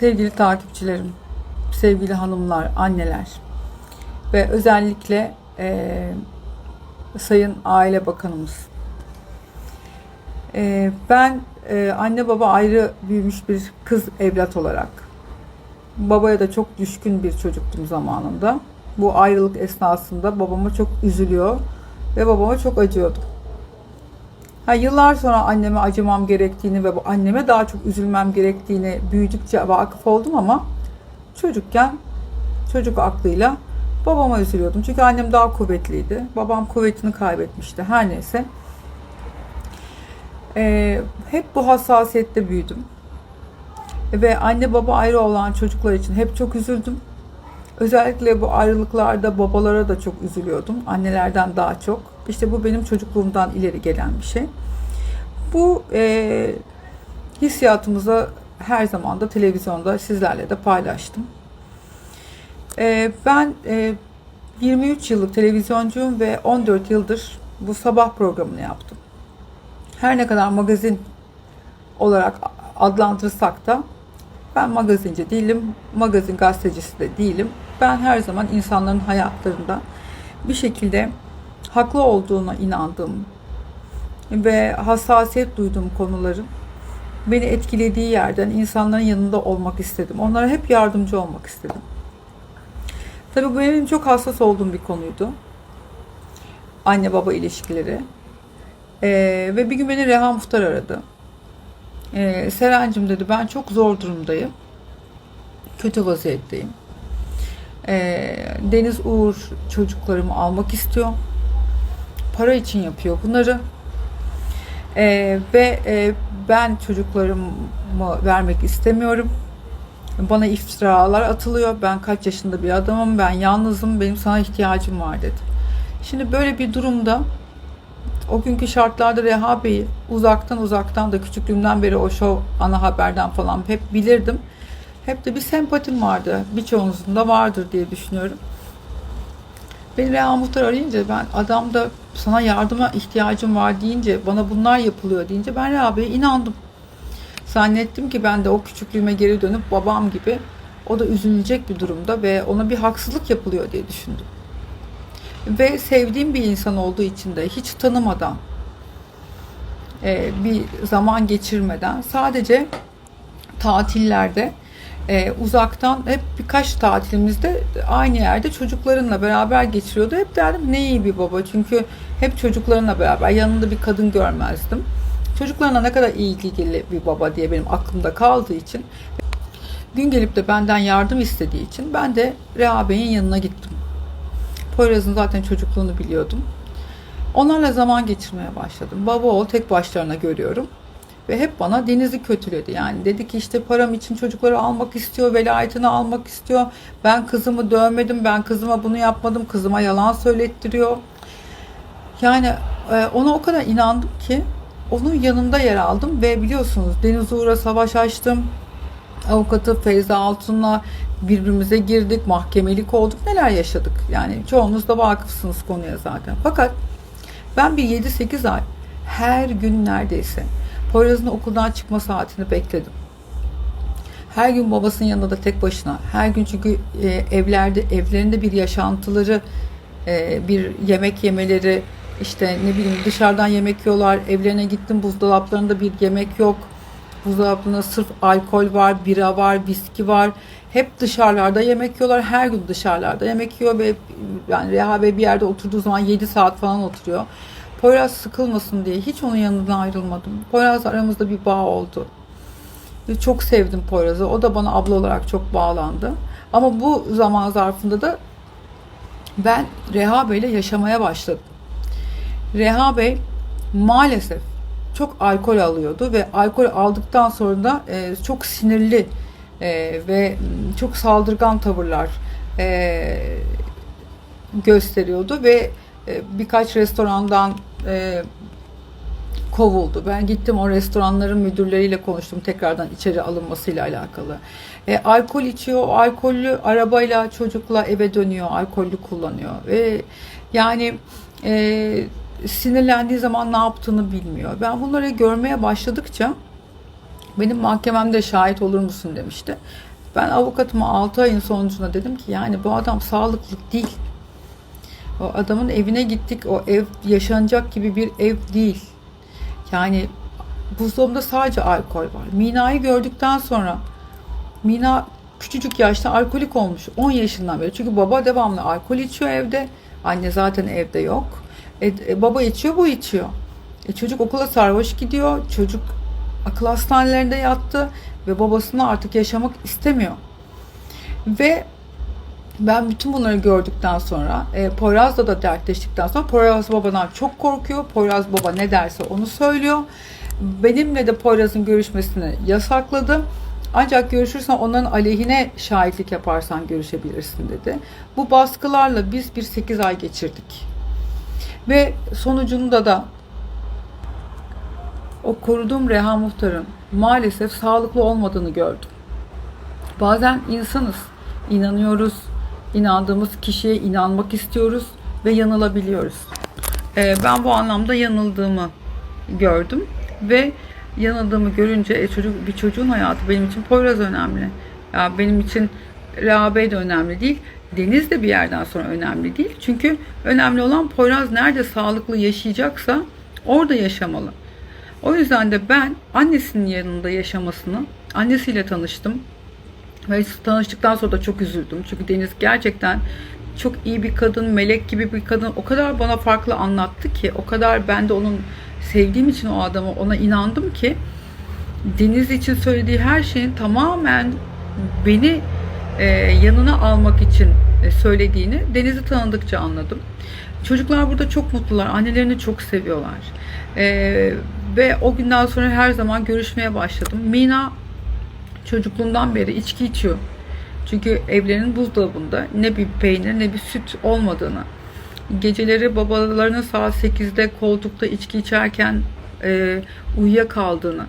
Sevgili takipçilerim, sevgili hanımlar, anneler ve özellikle eee, Sayın Aile Bakanımız. Eee, ben eee, anne baba ayrı büyümüş bir kız evlat olarak babaya da çok düşkün bir çocuktum zamanında. Bu ayrılık esnasında babama çok üzülüyor ve babama çok acıyordum. Ha, yıllar sonra anneme acımam gerektiğini ve bu anneme daha çok üzülmem gerektiğini büyüdükçe vakıf oldum ama çocukken çocuk aklıyla babama üzülüyordum. Çünkü annem daha kuvvetliydi. Babam kuvvetini kaybetmişti. Her neyse. Ee, hep bu hassasiyette büyüdüm. Ve anne baba ayrı olan çocuklar için hep çok üzüldüm. Özellikle bu ayrılıklarda babalara da çok üzülüyordum. Annelerden daha çok. İşte bu benim çocukluğumdan ileri gelen bir şey. Bu e, hissiyatımızı her zaman da televizyonda sizlerle de paylaştım. E, ben e, 23 yıllık televizyoncuyum ve 14 yıldır bu sabah programını yaptım. Her ne kadar magazin olarak adlandırsak da ben magazinci değilim, magazin gazetecisi de değilim. Ben her zaman insanların hayatlarında bir şekilde haklı olduğuna inandığım ve hassasiyet duyduğum konuların beni etkilediği yerden insanların yanında olmak istedim. Onlara hep yardımcı olmak istedim. Tabii bu benim çok hassas olduğum bir konuydu. Anne baba ilişkileri. Ee, ve bir gün beni Reha Muhtar aradı. Ee, Serencim dedi ben çok zor durumdayım. Kötü vaziyetteyim. Ee, Deniz Uğur çocuklarımı almak istiyor. Para için yapıyor bunları. Ee, ve e, ben çocuklarımı vermek istemiyorum. Bana iftiralar atılıyor. Ben kaç yaşında bir adamım. Ben yalnızım. Benim sana ihtiyacım var dedi. Şimdi böyle bir durumda o günkü şartlarda Reha Bey'i uzaktan uzaktan da küçüklüğümden beri o show ana haberden falan hep bilirdim. Hep de bir sempatim vardı. Birçoğunuzun da vardır diye düşünüyorum. Beni Reha Muhtar arayınca ben adamda sana yardıma ihtiyacım var deyince bana bunlar yapılıyor deyince ben Reha Bey'e inandım. Zannettim ki ben de o küçüklüğüme geri dönüp babam gibi o da üzülecek bir durumda ve ona bir haksızlık yapılıyor diye düşündüm ve sevdiğim bir insan olduğu için de hiç tanımadan e, bir zaman geçirmeden sadece tatillerde e, uzaktan hep birkaç tatilimizde aynı yerde çocuklarınla beraber geçiriyordu. Hep derdim ne iyi bir baba çünkü hep çocuklarına beraber yanında bir kadın görmezdim. Çocuklarına ne kadar ilgili bir baba diye benim aklımda kaldığı için gün gelip de benden yardım istediği için ben de Reha Bey'in yanına gittim. Poyraz'ın zaten çocukluğunu biliyordum. Onlarla zaman geçirmeye başladım. Baba oğul tek başlarına görüyorum. Ve hep bana Deniz'i kötüledi. Yani dedi ki işte param için çocukları almak istiyor, velayetini almak istiyor. Ben kızımı dövmedim, ben kızıma bunu yapmadım, kızıma yalan söylettiriyor. Yani e, ona o kadar inandım ki onun yanında yer aldım ve biliyorsunuz Deniz Uğur'a savaş açtım. Avukatı Feyza Altun'la birbirimize girdik, mahkemelik olduk, neler yaşadık. Yani çoğunuz da vakıfsınız konuya zaten. Fakat ben bir 7-8 ay her gün neredeyse Poyraz'ın okuldan çıkma saatini bekledim. Her gün babasının yanında da tek başına. Her gün çünkü e, evlerde evlerinde bir yaşantıları, e, bir yemek yemeleri, işte ne bileyim dışarıdan yemek yiyorlar. Evlerine gittim buzdolaplarında bir yemek yok. Buzdolabında sırf alkol var, bira var, viski var. Hep dışarılarda yemek yiyorlar. Her gün dışarılarda yemek yiyor ve yani Reha Bey bir yerde oturduğu zaman 7 saat falan oturuyor. Poyraz sıkılmasın diye hiç onun yanından ayrılmadım. Poyraz aramızda bir bağ oldu. Ve çok sevdim Poyraz'ı. O da bana abla olarak çok bağlandı. Ama bu zaman zarfında da ben Reha Bey'le yaşamaya başladım. Reha Bey maalesef çok alkol alıyordu ve alkol aldıktan sonra da e, çok sinirli e, ve çok saldırgan tavırlar e, gösteriyordu ve e, birkaç restorandan e, kovuldu. Ben gittim o restoranların müdürleriyle konuştum tekrardan içeri alınmasıyla alakalı. E, alkol içiyor, alkollü arabayla çocukla eve dönüyor, alkollü kullanıyor ve yani e, sinirlendiği zaman ne yaptığını bilmiyor. Ben bunları görmeye başladıkça benim mahkememde şahit olur musun demişti. Ben avukatıma 6 ayın sonucunda dedim ki yani bu adam sağlıklı değil. O adamın evine gittik. O ev yaşanacak gibi bir ev değil. Yani buzdolabında sadece alkol var. Mina'yı gördükten sonra Mina küçücük yaşta alkolik olmuş. 10 yaşından beri. Çünkü baba devamlı alkol içiyor evde. Anne zaten evde yok. E, e, baba içiyor, bu içiyor. E, çocuk okula sarhoş gidiyor. Çocuk akıl hastanelerinde yattı ve babasını artık yaşamak istemiyor. Ve ben bütün bunları gördükten sonra e, Poyraz'la da dertleştikten sonra Poyraz babadan çok korkuyor. Poyraz baba ne derse onu söylüyor. Benimle de Poyraz'ın görüşmesini yasakladı. Ancak görüşürsen onların aleyhine şahitlik yaparsan görüşebilirsin dedi. Bu baskılarla biz bir 8 ay geçirdik. Ve sonucunda da o koruduğum Reha Muhtar'ın maalesef sağlıklı olmadığını gördüm. Bazen insanız, inanıyoruz, inandığımız kişiye inanmak istiyoruz ve yanılabiliyoruz. Ee, ben bu anlamda yanıldığımı gördüm ve yanıldığımı görünce e, çocuk bir çocuğun hayatı benim için Poyraz önemli. Ya benim için Reha Bey de önemli değil. Deniz de bir yerden sonra önemli değil. Çünkü önemli olan Poyraz nerede sağlıklı yaşayacaksa orada yaşamalı. O yüzden de ben annesinin yanında yaşamasını, annesiyle tanıştım. Ve tanıştıktan sonra da çok üzüldüm. Çünkü Deniz gerçekten çok iyi bir kadın, melek gibi bir kadın. O kadar bana farklı anlattı ki, o kadar ben de onun sevdiğim için o adamı ona inandım ki Deniz için söylediği her şeyin tamamen beni e, yanına almak için e, söylediğini Deniz'i tanıdıkça anladım. Çocuklar burada çok mutlular. Annelerini çok seviyorlar. E, ve o günden sonra her zaman görüşmeye başladım. Mina çocukluğundan beri içki içiyor. Çünkü evlerinin buzdolabında ne bir peynir ne bir süt olmadığını, geceleri babalarının saat 8'de koltukta içki içerken e, uyuyakaldığını,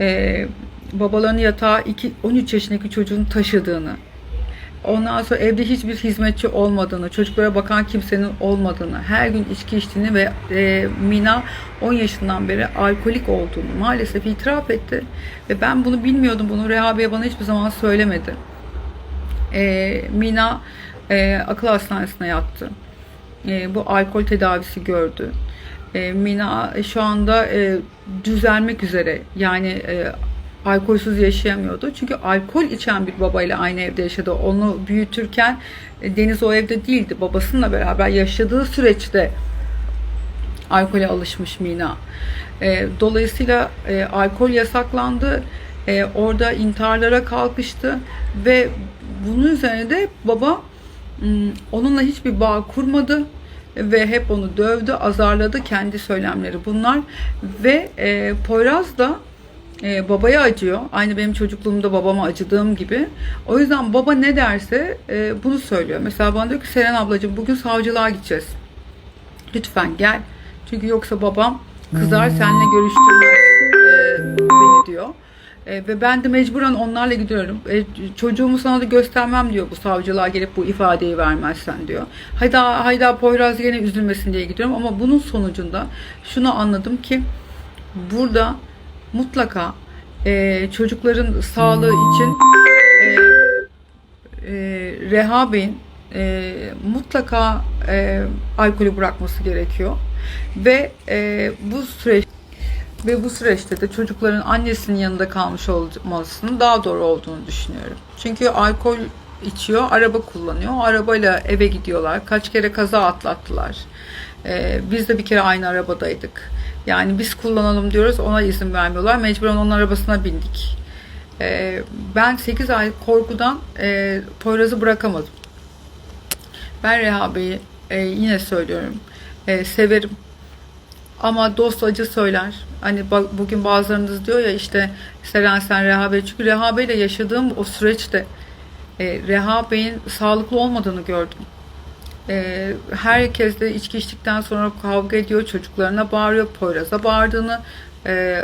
e, babalarının yatağa iki, 13 yaşındaki çocuğun taşıdığını, ondan sonra evde hiçbir hizmetçi olmadığını, çocuklara bakan kimsenin olmadığını, her gün içki içtiğini ve e, Mina 10 yaşından beri alkolik olduğunu maalesef itiraf etti. Ve ben bunu bilmiyordum. Bunu Reha Bey bana hiçbir zaman söylemedi. E, Mina e, akıl hastanesine yattı. E, bu alkol tedavisi gördü. E, Mina şu anda e, düzelmek üzere. Yani e, alkolsüz yaşayamıyordu. Çünkü alkol içen bir babayla aynı evde yaşadı. Onu büyütürken e, Deniz o evde değildi. Babasıyla beraber yaşadığı süreçte alkole alışmış Mina. E, dolayısıyla e, alkol yasaklandı. Orada intiharlara kalkıştı ve bunun üzerine de baba onunla hiçbir bağ kurmadı ve hep onu dövdü, azarladı kendi söylemleri bunlar ve e, Poyraz da e, babaya acıyor. Aynı benim çocukluğumda babama acıdığım gibi. O yüzden baba ne derse e, bunu söylüyor. Mesela bana diyor ki Seren ablacığım bugün savcılığa gideceğiz. Lütfen gel. Çünkü yoksa babam kızar seninle görüştürmez e, beni diyor. E, ve ben de mecburen onlarla gidiyorum. E, çocuğumu sana da göstermem diyor bu savcılığa gelip bu ifadeyi vermezsen diyor. Hayda hayda Poyraz yine üzülmesin diye gidiyorum ama bunun sonucunda şunu anladım ki burada mutlaka e, çocukların sağlığı için e, e, Reha Bey'in e, mutlaka e, alkolü bırakması gerekiyor ve e, bu süreç ve bu süreçte de çocukların annesinin yanında kalmış olmasının daha doğru olduğunu düşünüyorum. Çünkü alkol içiyor, araba kullanıyor. Arabayla eve gidiyorlar. Kaç kere kaza atlattılar. Ee, biz de bir kere aynı arabadaydık. Yani biz kullanalım diyoruz, ona izin vermiyorlar. Mecburen onun arabasına bindik. Ee, ben 8 ay korkudan e, Poyraz'ı bırakamadım. Ben Reha Bey'i e, yine söylüyorum. E, severim. Ama dost acı söyler. Hani bugün bazılarınız diyor ya işte Seren sen Reha Bey. Çünkü Reha Bey'le yaşadığım o süreçte e, Reha Bey'in sağlıklı olmadığını gördüm. E, herkes de içki içtikten sonra kavga ediyor. Çocuklarına bağırıyor. Poyraz'a bağırdığını e,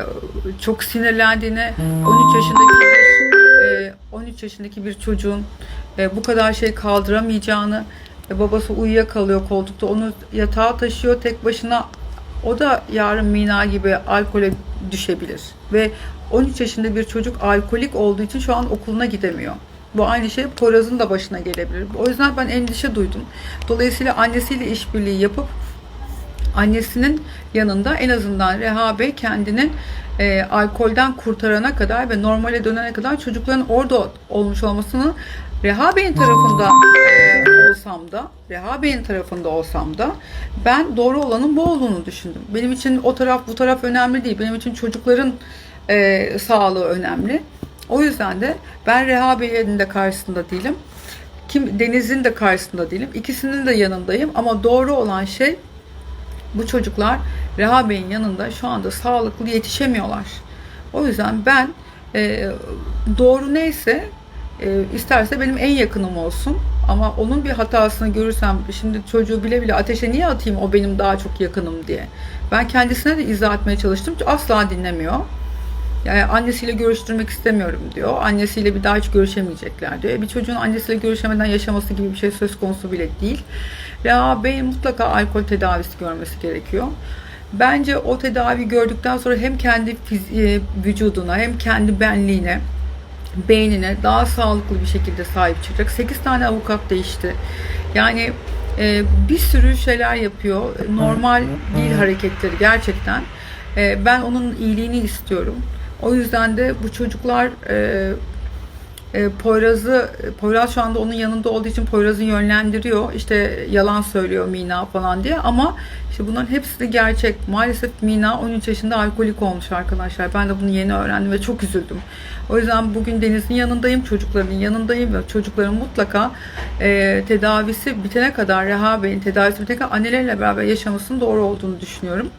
çok sinirlendiğini 13 yaşındaki bir, e, 13 yaşındaki bir çocuğun e, bu kadar şey kaldıramayacağını e, babası uyuyakalıyor koltukta onu yatağa taşıyor tek başına o da yarın Mina gibi alkole düşebilir. Ve 13 yaşında bir çocuk alkolik olduğu için şu an okuluna gidemiyor. Bu aynı şey Poyraz'ın da başına gelebilir. O yüzden ben endişe duydum. Dolayısıyla annesiyle işbirliği yapıp annesinin yanında en azından Reha Bey kendini e, alkolden kurtarana kadar ve normale dönene kadar çocukların orada olmuş olmasını Reha Bey'in tarafında e, olsam da Reha Bey'in tarafında olsam da ben doğru olanın bu olduğunu düşündüm. Benim için o taraf bu taraf önemli değil. Benim için çocukların e, sağlığı önemli. O yüzden de ben Reha Bey'in de karşısında değilim. Kim Deniz'in de karşısında değilim. İkisinin de yanındayım ama doğru olan şey bu çocuklar Reha Bey'in yanında şu anda sağlıklı yetişemiyorlar. O yüzden ben e, doğru neyse e, isterse benim en yakınım olsun. Ama onun bir hatasını görürsem şimdi çocuğu bile bile ateşe niye atayım o benim daha çok yakınım diye. Ben kendisine de izah etmeye çalıştım. Asla dinlemiyor. Yani annesiyle görüştürmek istemiyorum diyor. Annesiyle bir daha hiç görüşemeyecekler diyor. Bir çocuğun annesiyle görüşemeden yaşaması gibi bir şey söz konusu bile değil. Reha Bey mutlaka alkol tedavisi görmesi gerekiyor. Bence o tedavi gördükten sonra hem kendi e, vücuduna hem kendi benliğine beynine daha sağlıklı bir şekilde sahip çıkacak. 8 tane avukat değişti. Yani e, bir sürü şeyler yapıyor. Normal değil hareketleri gerçekten. E, ben onun iyiliğini istiyorum. O yüzden de bu çocuklar e, e, Poyraz'ı Poyraz şu anda onun yanında olduğu için Poyraz'ı yönlendiriyor. İşte yalan söylüyor Mina falan diye ama işte bunların hepsi de gerçek. Maalesef Mina 13 yaşında alkolik olmuş arkadaşlar. Ben de bunu yeni öğrendim ve çok üzüldüm. O yüzden bugün Deniz'in yanındayım, çocukların yanındayım ve çocukların mutlaka e, tedavisi bitene kadar Reha Bey'in tedavisi bitene kadar annelerle beraber yaşamasının doğru olduğunu düşünüyorum.